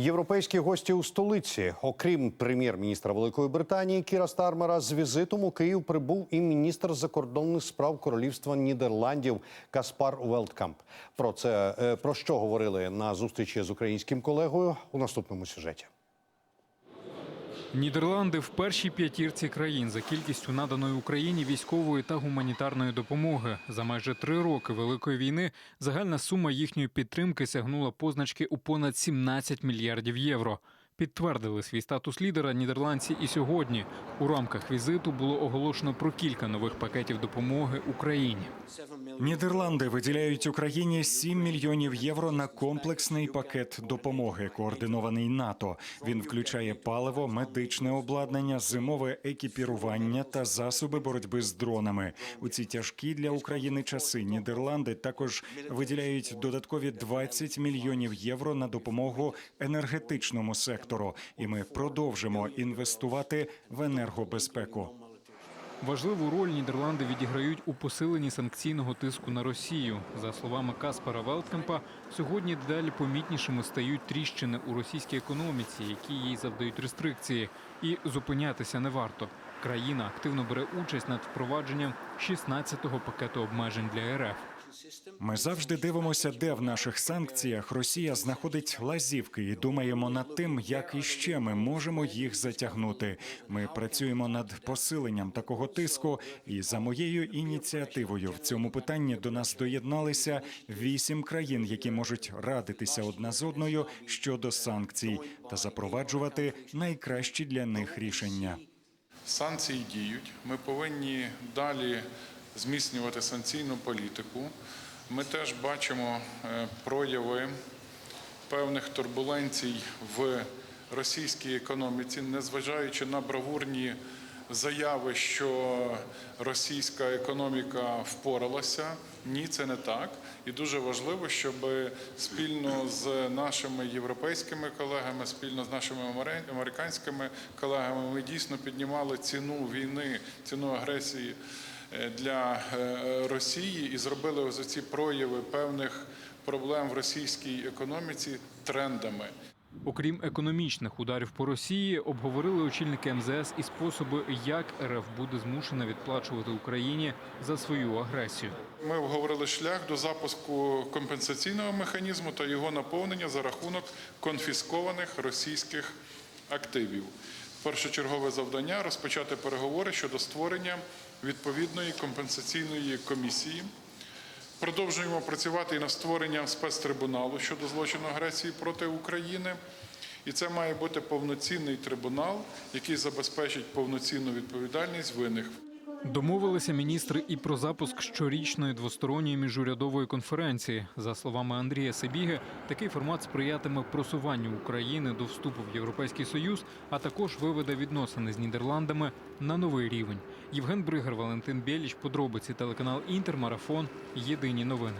Європейські гості у столиці, окрім прем'єр-міністра Великої Британії Кіра Стармера, з візитом у Київ прибув і міністр закордонних справ Королівства Нідерландів Каспар Велткамп. Про це е, про що говорили на зустрічі з українським колегою у наступному сюжеті. Нідерланди в першій п'ятірці країн за кількістю наданої Україні військової та гуманітарної допомоги. За майже три роки великої війни загальна сума їхньої підтримки сягнула позначки у понад 17 мільярдів євро. Підтвердили свій статус лідера нідерландці і сьогодні. У рамках візиту було оголошено про кілька нових пакетів допомоги Україні. Нідерланди виділяють Україні 7 мільйонів євро на комплексний пакет допомоги, координований НАТО. Він включає паливо, медичне обладнання, зимове екіпірування та засоби боротьби з дронами. У ці тяжкі для України часи Нідерланди також виділяють додаткові 20 мільйонів євро на допомогу енергетичному сектору. І ми продовжимо інвестувати в енергобезпеку. Важливу роль Нідерланди відіграють у посиленні санкційного тиску на Росію. За словами Каспара Велткемпа, сьогодні дедалі помітнішими стають тріщини у російській економіці, які їй завдають рестрикції, і зупинятися не варто. Країна активно бере участь над впровадженням 16-го пакету обмежень для РФ. Ми завжди дивимося, де в наших санкціях Росія знаходить лазівки, і думаємо над тим, як іще ми можемо їх затягнути. Ми працюємо над посиленням такого тиску, і за моєю ініціативою в цьому питанні до нас доєдналися вісім країн, які можуть радитися одна з одною щодо санкцій та запроваджувати найкращі для них рішення. Санкції діють. Ми повинні далі зміцнювати санкційну політику. Ми теж бачимо е, прояви певних турбуленцій в російській економіці, незважаючи на бравурні заяви, що російська економіка впоралася. Ні, це не так. І дуже важливо, щоб спільно з нашими європейськими колегами, спільно з нашими американськими колегами, ми дійсно піднімали ціну війни, ціну агресії е, для е, Росії і зробили ось ці прояви певних проблем в російській економіці трендами. Окрім економічних ударів по Росії, обговорили очільники МЗС і способи, як РФ буде змушена відплачувати Україні за свою агресію. Ми обговорили шлях до запуску компенсаційного механізму та його наповнення за рахунок конфіскованих російських активів. Першочергове завдання розпочати переговори щодо створення відповідної компенсаційної комісії. Продовжуємо працювати і над створенням спецтрибуналу щодо злочину агресії проти України. І це має бути повноцінний трибунал, який забезпечить повноцінну відповідальність винних. Домовилися міністри і про запуск щорічної двосторонньої міжурядової конференції. За словами Андрія Себіги, такий формат сприятиме просуванню України до вступу в Європейський Союз, а також виведе відносини з Нідерландами на новий рівень. Євген Бригар, Валентин Біліч, подробиці телеканал Інтермарафон. Єдині новини.